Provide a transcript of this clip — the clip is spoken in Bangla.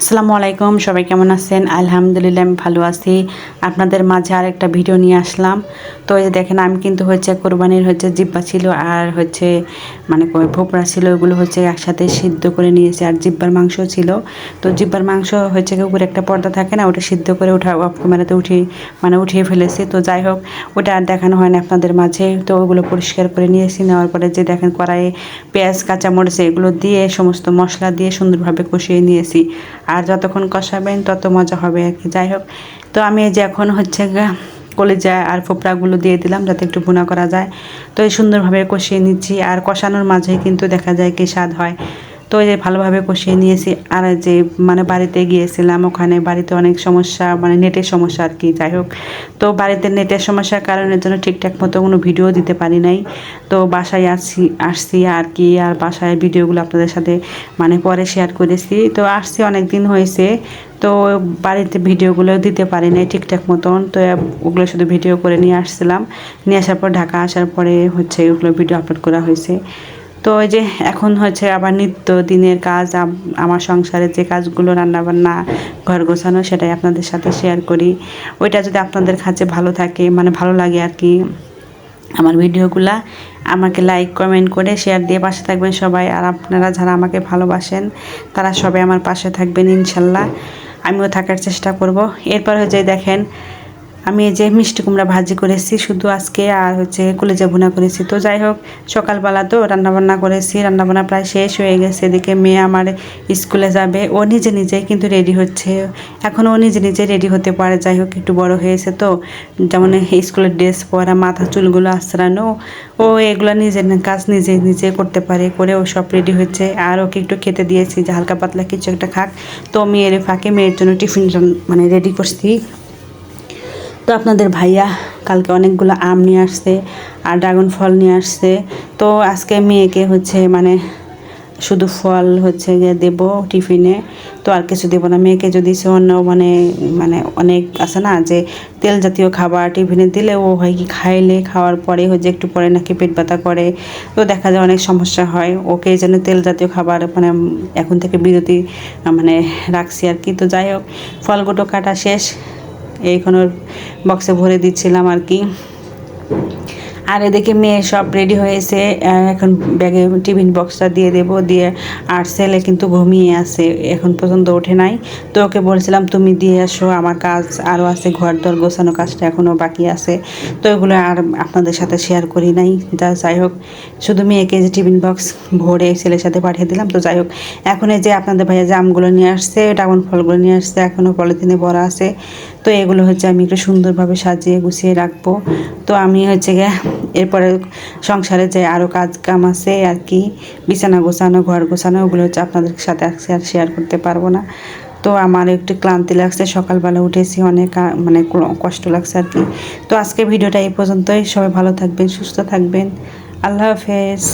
আসসালামু আলাইকুম, সবাই কেমন আছেন? আলহামদুলিল্লাহ, আমি ভালো আছি। আপনাদের মাঝে আর একটা ভিডিও নিয়ে আসলাম। তো এই দেখেন, আমি কিন্তু হচ্ছে কোরবানির হচ্ছে জিব্বা ছিল আর হচ্ছে মানে ভোপড়া ছিল ওগুলো হচ্ছে একসাথে সিদ্ধ করে নিয়েছি আর জিব্বার মাংস ছিল। তো জিব্বার মাংস হচ্ছে উপরে একটা পর্দা থাকে না, ওটা সিদ্ধ করে ওঠা অফ ক্যামেরাতে মানে উঠিয়ে ফেলেছি। তো যাই হোক, ওটা আর দেখানো হয় না আপনাদের মাঝে। তো ওগুলো পরিষ্কার করে নিয়েছি, নেওয়ার পরে যে দেখেন কড়াইয়ে পেঁয়াজ, কাঁচামরিচ, এগুলো দিয়ে সমস্ত মশলা দিয়ে সুন্দরভাবে কষিয়ে নিয়েছি। আর যতক্ষণ কষাবেন তত মজা হবে আর কি। যাই হোক, তো আমি যে এখন হচ্ছে কলিজা আর ফোপড়াগুলো দিয়ে দিলাম যাতে একটু ভুনা করা যায়। তো এই সুন্দরভাবে কষিয়ে নিচ্ছি। আর কষানোর মাঝে কিন্তু দেখা যায় কি স্বাদ হয়। তো এই যে ভালোভাবে কষিয়ে নিয়েছি। আর যে মানে বাড়িতে গিয়েছিলাম, ওখানে বাড়িতে অনেক সমস্যা মানে নেটের সমস্যা আর কি, যাই হোক। তো বাড়িতে নেটের সমস্যার কারণের জন্য ঠিকঠাক মতো কোনো ভিডিও দিতে পারি নাই। তো বাসায় আসছি আসছি আর কি, আর বাসায় ভিডিওগুলো আপনাদের সাথে মানে পরে শেয়ার করেছি। তো আসছি অনেক দিন হয়েছে। তো বাড়িতে ভিডিওগুলো দিতে পারি নাই ঠিকঠাক মতন। তো ওগুলো শুধু ভিডিও করে নিয়ে আসছিলাম। নিয়ে আসার পর ঢাকা আসার পরে হচ্ছে ওগুলো ভিডিও আপলোড করা হয়েছে। তো ওই যে এখন হচ্ছে আবার নিত্য দিনের কাজ আমার সংসারের যে কাজগুলো রান্নাবান্না, ঘর গোছানো সেটাই আপনাদের সাথে শেয়ার করি। ওইটা যদি আপনাদের কাছে ভালো থাকে মানে ভালো লাগে আর কি, আমার ভিডিওগুলা, আমাকে লাইক কমেন্ট করে শেয়ার দিয়ে পাশে থাকবেন সবাই। আর আপনারা যারা আমাকে ভালোবাসেন, তারা সবাই আমার পাশে থাকবেন ইনশাল্লাহ। আমিও থাকার চেষ্টা করব। এরপর হচ্ছে দেখেন আমি এই যে মিষ্টি কুমড়া ভাজি করেছি, শুধু আজকে আর হচ্ছে কলেজা ভুনা করেছি। তো যাই হোক, সকালবেলা তো রান্নাবান্না করেছি, রান্নাবান্না প্রায় শেষ হয়ে গেছে। এদিকে মেয়ে আমার স্কুলে যাবে, ও নিজে নিজেই কিন্তু রেডি হচ্ছে। এখন ও নিজে নিজে রেডি হতে পারে, যাই হোক, একটু বড় হয়েছে তো। যেমন স্কুলের ড্রেস পরা, মাথা চুলগুলো আশ্রানো ও এগুলো নিজের কাজ নিজে নিজে করতে পারে, করে ও সব রেডি হচ্ছে। আর ওকে একটু খেতে দিয়েছি, যে হালকা পাতলা কিছু একটা খাক। তো মেয়ের ফাঁকে মেয়ের জন্য টিফিন মানে রেডি করছি। তো আপনাদের ভাইয়া কালকে অনেকগুলো আম নিয়ে আসছে আর ড্রাগন ফল নিয়ে আসছে। তো আজকে মেয়েকে হচ্ছে মানে শুধু ফল হচ্ছে গিয়ে দেবো টিফিনে, তো আর কিছু দেবো না। মেয়েকে যদি সে অন্য মানে মানে অনেক আছে না যে তেল জাতীয় খাবার টিফিনে দিলে ও হয় কি খাইলে, খাওয়ার পরে হচ্ছে একটু পরে নাকি পেট ব্যথা করে। তো দেখা যায় অনেক সমস্যা হয়। ওকে যেন তেল জাতীয় খাবার মানে এখন থেকে বিরতি মানে রাখছি আর কি। তো যাই হোক ফলগুলো কাটা শেষ। এইখানে বক্সে ভরে দিচ্ছিলাম আর কি। আর এদিকে মেয়ে সব রেডি হয়েছে এখন ব্যাগে টিফিন বক্সটা দিয়ে দেবো, দিয়ে আর ছেলে কিন্তু ঘুমিয়ে আছে, এখন পর্যন্ত ওঠে নাই। তো ওকে বলছিলাম, তুমি দিয়ে আসো, আমার কাজ আরও আছে ঘর দর গোছানো কাজটা এখনও বাকি আছে। তো এগুলো আর আপনাদের সাথে শেয়ার করি নাই। যা যাই হোক, শুধু মেয়েকে যে টিফিন বক্স ভরে ছেলের সাথে পাঠিয়ে দিলাম। তো যাই হোক, এখন এই যে আপনাদের ভাইয়া যে আমগুলো নিয়ে আসছে ড্রাগন ফলগুলো নিয়ে আসছে এখনও পলিথিনে ভরা আছে। তো এগুলো হচ্ছে আমি একটু সুন্দরভাবে সাজিয়ে গুছিয়ে রাখব। তো আমি হচ্ছে গিয়ে এরপরে সংসারে যে আরও কাজ কাম আছে আর কি, বিছানা গোছানো, ঘর গোছানো, ওগুলো হচ্ছে আপনাদের সাথে আর শেয়ার করতে পারব না। তো আমার একটু ক্লান্তি লাগছে, সকালবেলা উঠেছি অনেক মানে কষ্ট লাগছে আর কি। তো আজকে ভিডিওটা এই পর্যন্তই, সবাই ভালো থাকবেন, সুস্থ থাকবেন। আল্লাহ হাফেজ।